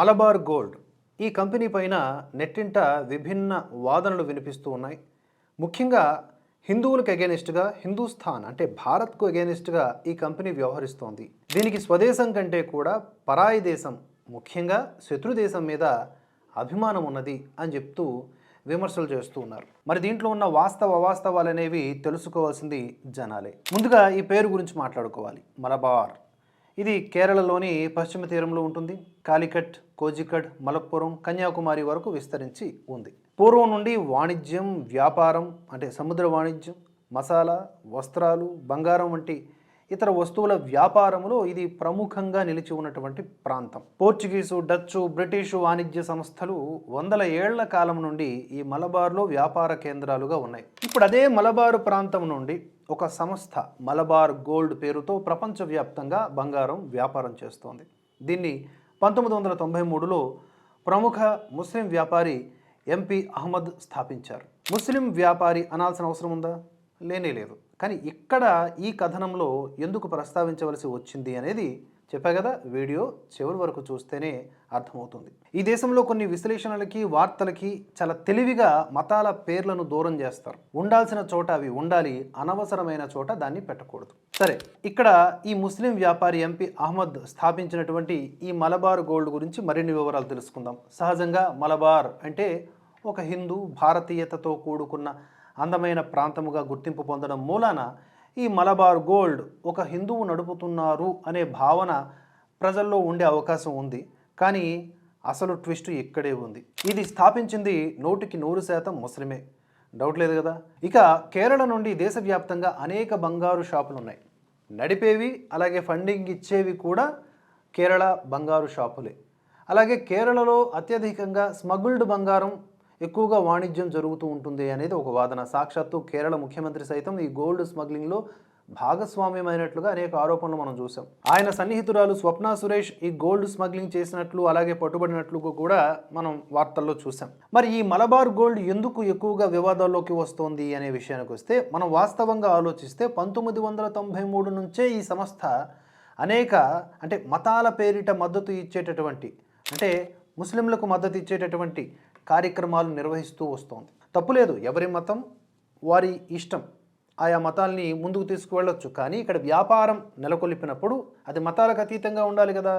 Malabar gold ఈ company పైన నెట్టింట విభిన్న వాదనలు వినిపిస్తూ ఉన్నాయి. ముఖ్యంగా హిందువులకు అగేనిస్ట్గా హిందూస్థాన్ అంటే భారత్కు అగేనిస్ట్గా ఈ కంపెనీ వ్యవహరిస్తోంది. దీనికి స్వదేశం కంటే కూడా పరాయి దేశం ముఖ్యంగా శత్రు దేశం మీద అభిమానం ఉన్నది అని చెప్తూ విమర్శలు చేస్తూ ఉన్నారు. మరి దీంట్లో ఉన్న వాస్తవ అవాస్తవాలు అనేవి తెలుసుకోవాల్సింది జనాలే. ముందుగా ఈ పేరు గురించి మాట్లాడుకోవాలి. మలబార్. ఇది కేరళలోని పశ్చిమ తీరంలో ఉంటుంది. కాలికట్ కోజికడ్ మలప్పురం కన్యాకుమారి వరకు విస్తరించి ఉంది. పూర్వం నుండి వాణిజ్యం వ్యాపారం అంటే సముద్ర వాణిజ్యం మసాలా వస్త్రాలు బంగారం వంటి ఇతర వస్తువుల వ్యాపారంలో ఇది ప్రముఖంగా నిలిచి ఉన్నటువంటి ప్రాంతం. పోర్చుగీసు డచ్చు బ్రిటిషు వాణిజ్య సంస్థలు వందల ఏళ్ళ కాలం నుండి ఈ మలబార్లో వ్యాపార కేంద్రాలుగా ఉన్నాయి. ఇప్పుడు అదే మలబారు ప్రాంతం నుండి ఒక సంస్థ మలబార్ గోల్డ్ పేరుతో ప్రపంచవ్యాప్తంగా బంగారం వ్యాపారం చేస్తోంది. దీన్ని పంతొమ్మిది వందల తొంభై మూడులో ప్రముఖ ముస్లిం వ్యాపారి ఎంపీ అహ్మద్ స్థాపించారు. ముస్లిం వ్యాపారి అనాల్సిన అవసరం ఉందా? లేనే లేదు. కానీ ఇక్కడ ఈ కథనంలో ఎందుకు ప్రస్తావించవలసి వచ్చింది అనేది చెప్పా కదా వీడియో చివరి వరకు చూస్తేనే అర్థమవుతుంది. ఈ దేశంలో కొన్ని విశ్లేషణలకి వార్తలకి చాలా తెలివిగా మతాల పేర్లను దూరం చేస్తారు. ఉండాల్సిన చోట అవి ఉండాలి అనవసరమైన చోట దాన్ని పెట్టకూడదు. సరే ఇక్కడ ఈ ముస్లిం వ్యాపారి ఎంపీ అహ్మద్ స్థాపించినటువంటి ఈ మలబార్ గోల్డ్ గురించి మరిన్ని వివరాలు తెలుసుకుందాం. సహజంగా మలబార్ అంటే ఒక హిందూ భారతీయతతో కూడుకున్న అందమైన ప్రాంతముగా గుర్తింపు పొందడం మూలాన ఈ మలబార్ గోల్డ్ ఒక హిందువు నడుపుతున్నారు అనే భావన ప్రజల్లో ఉండే అవకాశం ఉంది. కానీ అసలు ట్విస్ట్ ఇక్కడే ఉంది. ఇది స్థాపించింది నూటికి నూరు శాతం ముస్లిమే. డౌట్ లేదు కదా? ఇక కేరళ నుండి దేశవ్యాప్తంగా అనేక బంగారు షాపులు ఉన్నాయి నడిపేవి అలాగే ఫండింగ్ ఇచ్చేవి కూడా కేరళ బంగారు షాపులే. అలాగే కేరళలో అత్యధికంగా స్మగుల్డ్ బంగారం ఎక్కువగా వాణిజ్యం జరుగుతూ ఉంటుంది అనేది ఒక వాదన. సాక్షాత్తు కేరళ ముఖ్యమంత్రి సైతం ఈ గోల్డ్ స్మగ్లింగ్లో భాగస్వామ్యమైనట్లుగా అనేక ఆరోపణలు మనం చూసాం ఆయన సన్నిహితురాలు స్వప్న సురేష్ ఈ గోల్డ్ స్మగ్లింగ్ చేసినట్లు అలాగే పట్టుబడినట్లు కూడా మనం వార్తల్లో చూసాం మరి ఈ మలబార్ గోల్డ్ ఎందుకు ఎక్కువగా వివాదాల్లోకి వస్తోంది అనే విషయానికి వస్తే మనం వాస్తవంగా ఆలోచిస్తే పంతొమ్మిది వందల తొంభై మూడు నుంచే ఈ సంస్థ అనేక అంటే మతాల పేరిట మద్దతు ఇచ్చేటటువంటి అంటే ముస్లింలకు మద్దతు ఇచ్చేటటువంటి కార్యక్రమాలు నిర్వహిస్తూ వస్తోంది. తప్పులేదు ఎవరి మతం వారి ఇష్టం. ఆయా మతాల్ని ముందుకు తీసుకువెళ్ళొచ్చు. కానీ ఇక్కడ వ్యాపారం నెలకొల్పినప్పుడు అది మతాలకు అతీతంగా ఉండాలి కదా.